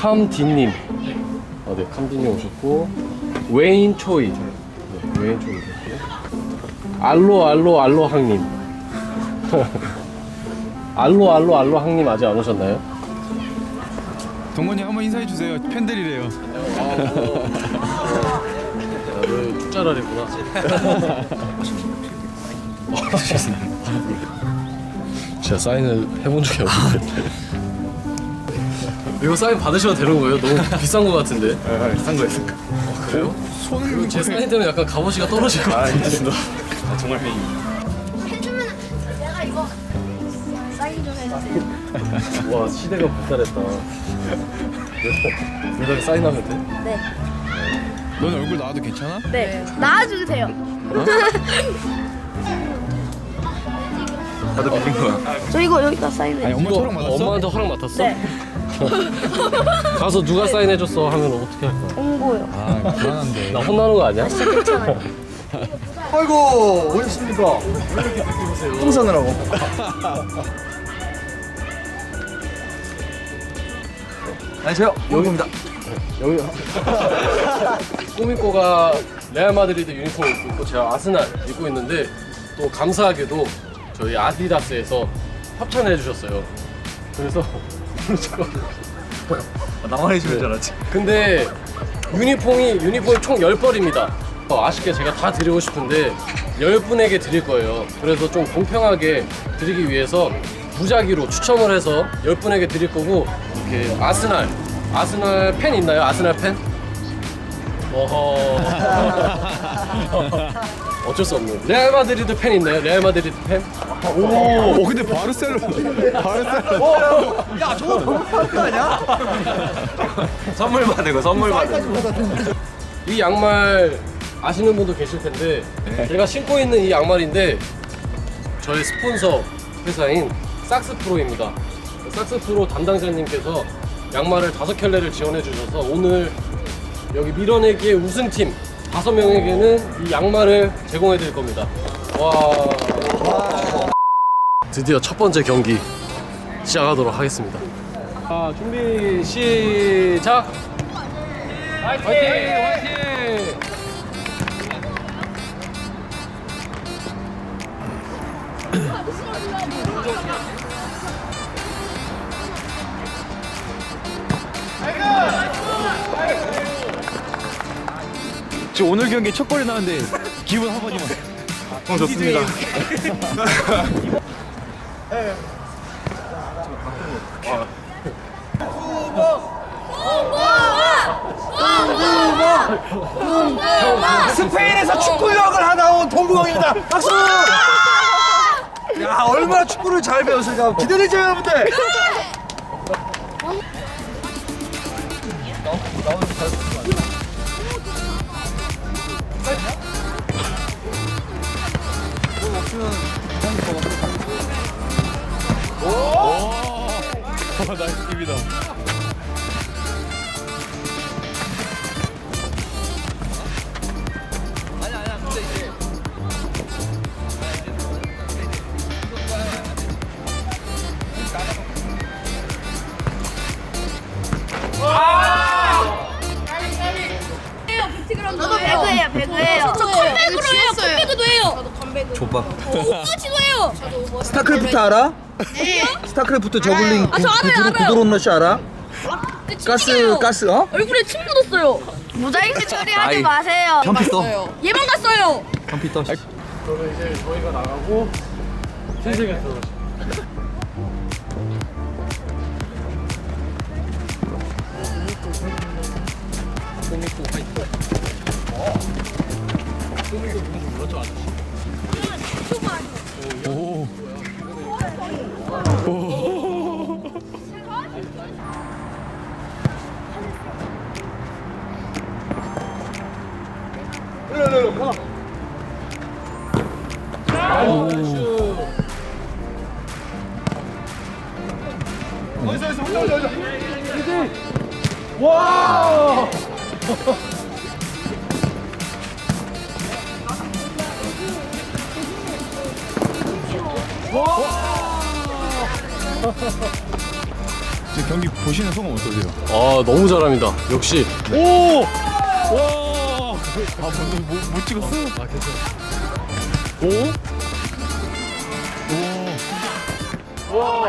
캄디님. 아, 네, 캄디님 오셨고. 웨인 초이. 네, 웨인 초이 오셨고. 알로, 알로, 알로 항님. 알로, 알로, 알로 항님 아직 안 오셨나요? 동건이 한번 인사해 주세요. 팬들이래요. 야, 너 뚝자라리구나. 제가 사인을 해본 적이 없는데. 이거 사인 받으셔도 되는 거예요? 너무 비싼 거 같은데. 비싼 거였을까? 그래요? 손을 제 사인 때문에 약간 값어치가 떨어질 것 같은데. 아, 정말 팬이. 해주면 내가 이거 사인 좀 해주세요. 와 시대가 발달했다. 여기다 사인하면 돼? 네. 넌 얼굴 나와도 괜찮아? 네. 나와주세요. 나도 빌린 거야. 저 이거 여기다 사인해. 아니 엄마 처럼 받았어? 엄마한테 허락 맡았어? 네. 가서 누가 사인해줬어 하면 어떻게 할 거야? 홍보요. 아 불안한데. 나 혼나는 거 아니야? 아이고 오셨습니까? 똥 싸느라고 안녕하세요 용입니다 여기 꾸미꼬가 레알 마드리드 유니폼 입고 있고 제가 아스날 입고 있는데 또 감사하게도 저희 아디다스에서 협찬해 주셨어요. 그래서 나만 해주는 줄 알았지 근데 유니폼이 유니폼이 총 10벌입니다. 어, 아쉽게 제가 다 드리고 싶은데 10분에게 드릴 거예요. 그래서 좀 공평하게 드리기 위해서 무작위로 추첨을 해서 10분에게 드릴 거고 이렇게 아스날 아스날 팬 있나요? 아스날 팬? 어허 어쩔 수 없는 레알 마드리드 팬 있나요? 레알 마드리드 팬? 오, 어, 근데 바르셀로. 바르셀로. 야 저거 너무 파는 거 아니야? 선물 받은 거 선물 이 양말 아시는 분도 계실 텐데 제가 신고 있는 이 양말인데 저희 스폰서 회사인 삭스프로입니다. 삭스프로 담당자님께서 양말을 다섯 켤레를 지원해 주셔서 오늘 여기 밀어내기의 우승팀 다섯 명에게는 이 양말을 제공해 드릴 겁니다. 와. 드디어 첫 번째 경기 시작하도록 하겠습니다. 자, 준비 시작. 화이팅! 화이팅! 저 오늘 경기 첫 골이 나왔는데 기분 한마디만. 어 좋습니다. 스페인에서 축구 유학을 하다 온 동구형입니다 박수! 야 얼마나 축구를 잘 배웠을까 기대되죠 여러분들? 어, 족밥 오버워치도 해요. 스타크래프트 알아? 네 스타크래프트 저글링 아, 저 알아요, 구두로 알아요. 구두론 러시 알아? 가스 가스 어? 얼굴에 침 묻었어요. 모자이크 처리하지 마세요. 현피 떠 예방 갔어요. 현피 떠 그러면 이제 저희가 나가고 흰색에 들어가시죠. 어디서 경기 보시는 소감 어떠세요? 아 너무 잘합니다. 역시. 오! 와! 아, 못, 못, 못 찍었어? 아 괜찮아. 오! 와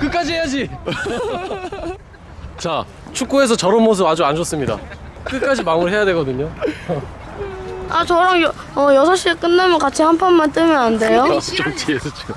끝까지 해야지. 자 축구에서 저런 모습 아주 안 좋습니다. 끝까지 마무리해야 되거든요. 아 저랑 여, 어 6시에 끝나면 같이 한 판만 뜨면 안 돼요? 좀 뒤에서 지금.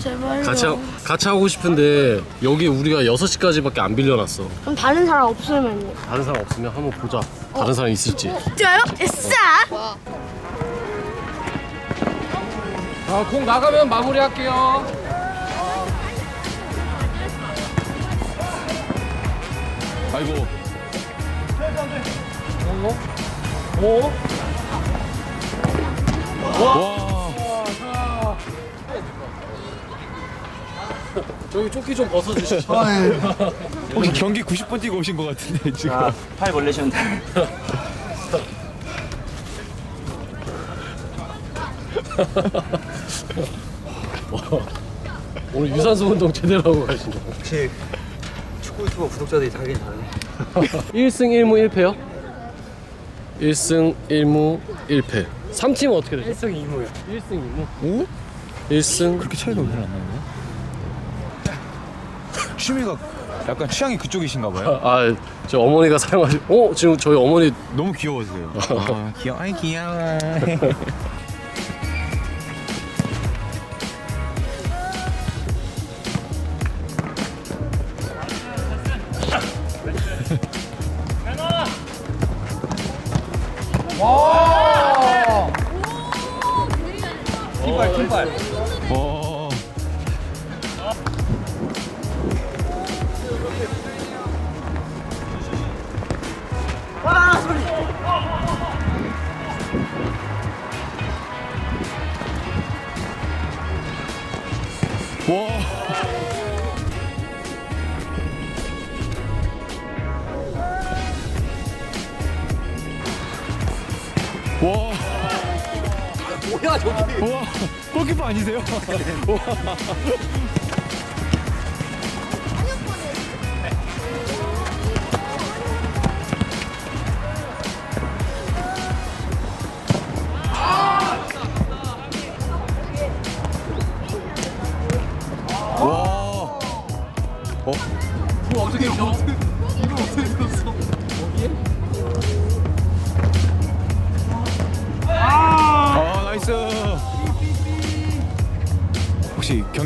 제발요 같이 하, 같이 하고 싶은데 여기 우리가 6시까지밖에 안 빌려놨어. 그럼 다른 사람 없으면요 다른 사람 없으면 한번 보자. 다른 사람 있을지. 진짜요? 에싸! 자, 공 나가면 마무리할게요. 아이고. 오? 와! 저기 조끼 좀 벗어주시죠. 혹시 경기 90분 뛰고 오신 것 같은데, 지금. 팔 벌리셨는데 오늘 유산소 운동 제대로 하고 가시네. 역시 축구 유튜버 구독자들이 다르긴 다르네 1승 1무 1패요? 1승 1무 1패. 3팀은 어떻게 되죠? 1승 2무요. 1승 2무. 오? 1승 그렇게 차이가 별로 안 나네요. 취미가 약간 취향이 그쪽이신가 봐요. 아, 저 어머니가 사용하시. 어, 지금 저희 어머니 너무 귀여워서요. 아, 귀여워. 아이, 귀여워. 팀발 팀발 와. 와. 뭐야 저기 와. 골키퍼 아니세요?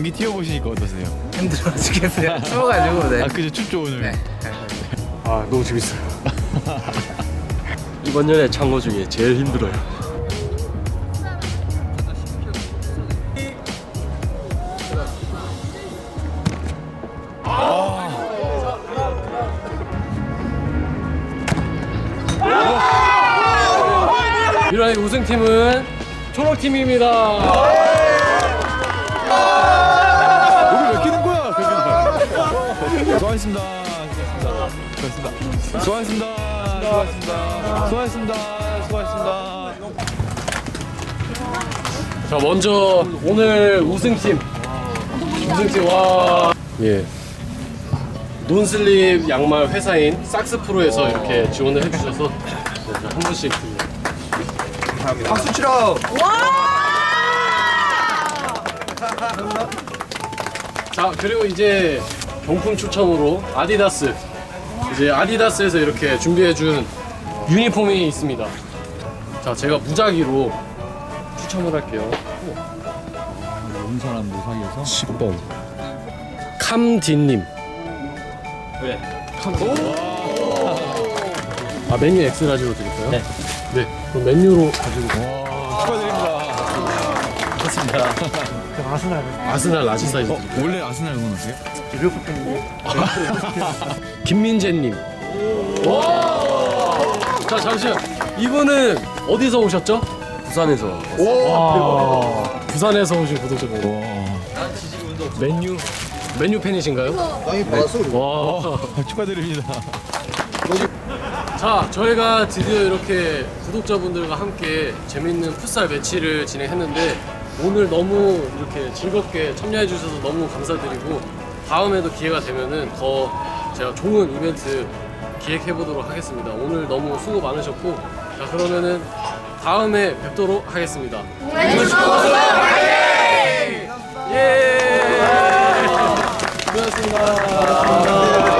경기 뛰어보시니까 어떠세요? 힘들어 죽겠어요 추워가지고 네 아 그죠 춥죠 오늘. 아, 너무 재밌어요. 이번 년의 창고 중에 제일 힘들어요. 이번에 우승팀은 초록팀입니다. 수고하셨습니다. 수고하셨습니다. 수고하셨습니다. 수고하셨습니다. 수고하셨습니다. 수고하셨습니다. 자 먼저 오늘 우승팀 우승팀 와 예. 논슬립 양말 회사인 삭스프로에서 이렇게 지원을 해주셔서 네, 자, 한 분씩. 박수 치러 자 그리고 이제 경품 추첨으로 아디다스 이제 아디다스에서 이렇게 준비해준 유니폼이 있습니다. 자 제가 무작위로 추첨을 할게요. 너무 사람 무사히여서. 10번 캄디님 네. 아 메뉴 엑스라지로 드릴까요? 네. 네. 그럼 메뉴로 가지고 와 축하드립니다. 아스날 라지 사이즈 어. 원래 아스날 응원하세요? 김민재님. 와. 자 잠시만 이분은 어디서 오셨죠? 부산에서 와. 부산에서 오신 구독자분. 와 메뉴 메뉴 팬이신가요? 아니 봤어 와. 아, 축하드립니다. 자, 저희가 드디어 이렇게 구독자분들과 함께 재밌는 풋살 매치를 진행했는데 오늘 너무 이렇게 즐겁게 참여해 주셔서 너무 감사드리고 다음에도 기회가 되면은 더 제가 좋은 이벤트 기획해 보도록 하겠습니다. 오늘 너무 수고 많으셨고 자 그러면은 다음에 뵙도록 하겠습니다. 예. 고맙습니다.